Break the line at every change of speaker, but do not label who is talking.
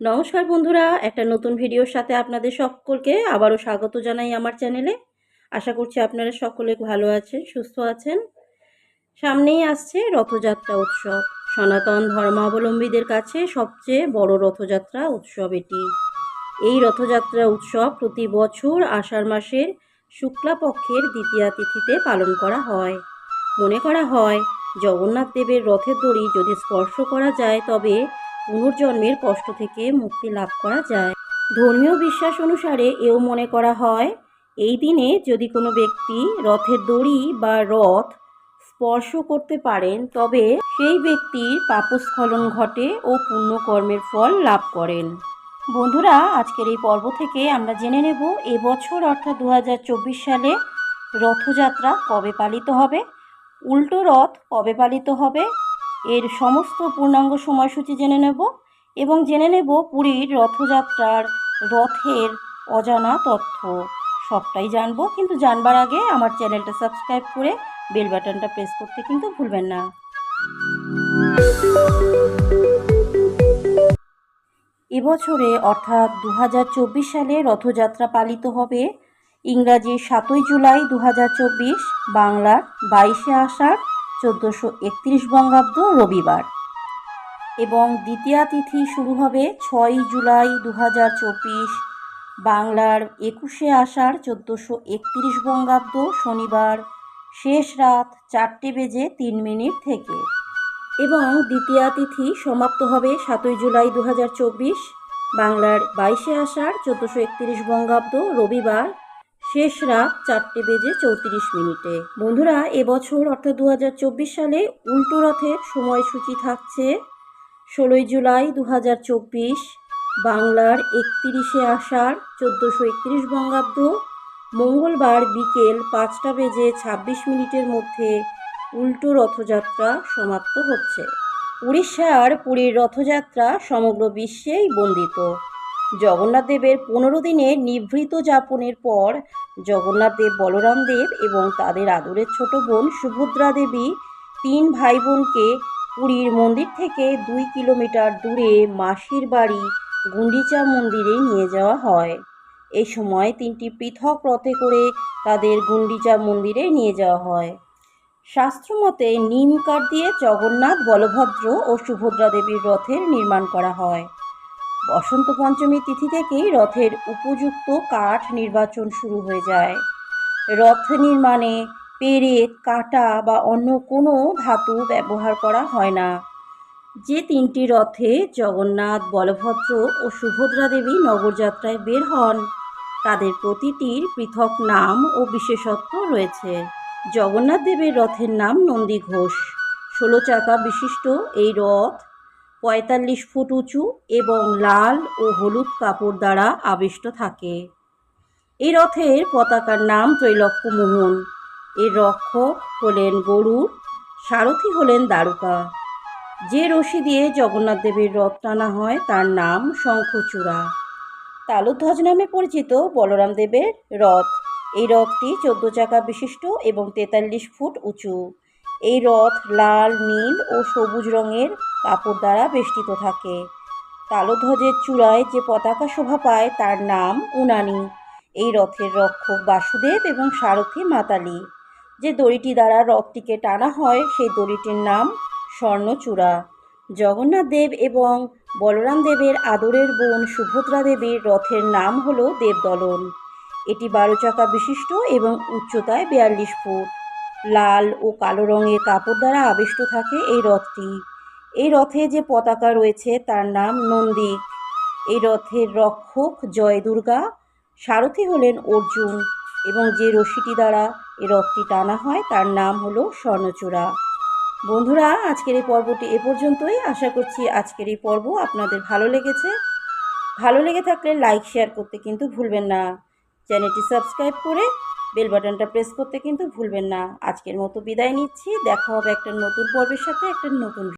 নমস্কার বন্ধুরা, একটা নতুন ভিডিওর সাথে আপনাদের সকলকে আবারও স্বাগত জানাই আমার চ্যানেলে। আশা করছি আপনারা সকলে ভালো আছেন, সুস্থ আছেন। সামনেই আসছে রথযাত্রা উৎসব। সনাতন ধর্মাবলম্বীদের কাছে সবচেয়ে বড় রথযাত্রা উৎসব এটি। এই রথযাত্রা উৎসব প্রতি বছর আষাঢ় মাসের শুক্লাপক্ষের দ্বিতীয়া তিথিতে পালন করা হয়। মনে করা হয়, জগন্নাথ দেবের রথের দড়ি যদি স্পর্শ করা যায়, তবে পুনর্জন্মের কষ্ট থেকে মুক্তি লাভ করা যায়। ধর্মীয় বিশ্বাস অনুসারে এও মনে করা হয়, এই দিনে যদি কোনো ব্যক্তি রথের দড়ি বা রথ স্পর্শ করতে পারেন, তবে সেই ব্যক্তির পাপস্খলন ঘটে ও পুণ্যকর্মের ফল লাভ করেন। বন্ধুরা, আজকের এই পর্ব থেকে আমরা জেনে নেব এবছর অর্থাৎ দু হাজার চব্বিশ সালে রথযাত্রা কবে পালিত হবে, উল্টো রথ কবে পালিত হবে এর সমস্ত পূর্ণাঙ্গ সময়সূচি জেনে নেব এবং জেনে নেব পুরীর রথযাত্রার রথের অজানা তথ্য। সবটাই জানব, কিন্তু জানবার আগে আমার চ্যানেলটা সাবস্ক্রাইব করে বেল বাটনটা প্রেস করতে কিন্তু ভুলবেন না। এবছরে অর্থাৎ দু হাজার চব্বিশ সালে রথযাত্রা পালিত হবে ইংরাজি সাতই জুলাই দু হাজার চব্বিশ, বাংলার বাইশে আষাঢ় চোদ্দোশো একত্রিশ বঙ্গাব্দ রবিবার এবং দ্বিতীয়া তিথি শুরু হবে ছয় জুলাই দু হাজার চব্বিশ। বাংলার একুশে আষাঢ় চোদ্দোশো একত্রিশ বঙ্গাব্দ শনিবার শেষ রাত চারটে বেজে তিন মিনিট থেকে। এবং দ্বিতীয়া তিথি সমাপ্ত হবে সাতই জুলাই দু হাজার চব্বিশ। বাংলার বাইশে আষাঢ় চোদ্দোশো একত্রিশ বঙ্গাব্দ রবিবার শেষ রাত চারটে বেজে চৌত্রিশ মিনিটে। বন্ধুরা, এবছর অর্থাৎ দু হাজার চব্বিশ সালে উল্টো রথের সময়সূচি থাকছে ষোলোই জুলাই দু হাজার চব্বিশ, বাংলার একত্রিশে আষাঢ় চোদ্দোশো একত্রিশ বঙ্গাব্দ, মঙ্গলবার বিকেল পাঁচটা বেজে ছাব্বিশ মিনিটের মধ্যে উল্টো রথযাত্রা সমাপ্ত হচ্ছে। উড়িষ্যার পুরীর রথযাত্রা সমগ্র বিশ্বেই বন্দিত। জগন্নাথ দেবের পনেরো দিনের নিভৃত যাপনের পর জগন্নাথ দেব বলরাম দেব এবং তাদের আদরের ছোট বোন সুভদ্রা দেবী তিন ভাই বোনকে পুরীর মন্দির থেকে দুই কিলোমিটার দূরে মাসির বাড়ি গুন্ডিচা মন্দিরে নিয়ে যাওয়া হয়। এই সময় তিনটি পৃথক রথে করে তাদের গুন্ডিচা মন্দিরে নিয়ে যাওয়া হয়। শাস্ত্রমতে নিম কাঠ দিয়ে জগন্নাথ, বলভদ্র ও সুভদ্রা দেবীর রথের নির্মাণ করা হয়। বসন্ত পঞ্চমী তিথি থেকেই রথের উপযুক্ত কাঠ নির্বাচন শুরু হয়ে যায়। রথ নির্মাণে পেরে কাটা বা অন্য কোনো ধাতু ব্যবহার করা হয় না। যে তিনটি রথে জগন্নাথ, বলভদ্র ও সুভদ্রা দেবী নগরযাত্রায় বের হন, তাদের প্রতিটির পৃথক নাম ও বিশেষত্ব রয়েছে। জগন্নাথ দেবের রথের নাম নন্দী ঘোষ। ষোলো চাকা বিশিষ্ট এই রথ পঁয়তাল্লিশ ফুট উঁচু এবং লাল ও হলুদ কাপড় দ্বারা আবিষ্ট থাকে। এই রথের পতাকার নাম ত্রৈলক্যমোহন এর রক্ষক হলেন গরুর সারথি হলেন দ্বারকা। যে রশি দিয়ে জগন্নাথ দেবের রথ টানা হয়, তার নাম শঙ্খচূড়া। তালুধ্বজ নামে পরিচিত বলরাম দেবের রথ। এই রথটি চোদ্দ চাকা বিশিষ্ট এবং তেতাল্লিশ ফুট উঁচু। এই রথ লাল, নীল ও সবুজ রঙের কাপড় দ্বারা বেষ্টিত থাকে। তালধ্বজের চূড়ায় যে পতাকা শোভা পায়, তার নাম উনানি। এই রথের রক্ষক বাসুদেব এবং সারথী মাতালি। যে দড়িটি দ্বারা রথটিকে টানা হয়, সেই দড়িটির নাম স্বর্ণচূড়া। জগন্নাথ দেব এবং বলরাম দেবের আদরের বোন সুভদ্রা দেবীর রথের নাম হল দেবদলন। এটি বারো চাকা বিশিষ্ট এবং উচ্চতায় বিয়াল্লিশ ফুট। লাল ও কালো রঙের কাপড় দ্বারা আবিষ্ট থাকে এই রথটি। এই রথে যে পতাকা রয়েছে তার নাম নন্দী। এই রথের রক্ষক জয় দুর্গা সারথি হলেন অর্জুন এবং যে রশিটি দ্বারা এই রথটি টানা হয় তার নাম হলো স্বর্ণচূড়া। বন্ধুরা, আজকের এই পর্বটি এ পর্যন্তই। আশা করছি আজকের এই পর্ব আপনাদের ভালো লেগেছে। ভালো লেগে থাকলে লাইক, শেয়ার করতে কিন্তু ভুলবেন না। চ্যানেলটি সাবস্ক্রাইব করে বেল বাটনটা প্রেস করতে কিন্তু ভুলবেন না। আজকের মতো বিদায় নিচ্ছি। দেখা হবে একটা নতুন পর্বের সাথে, একটা নতুন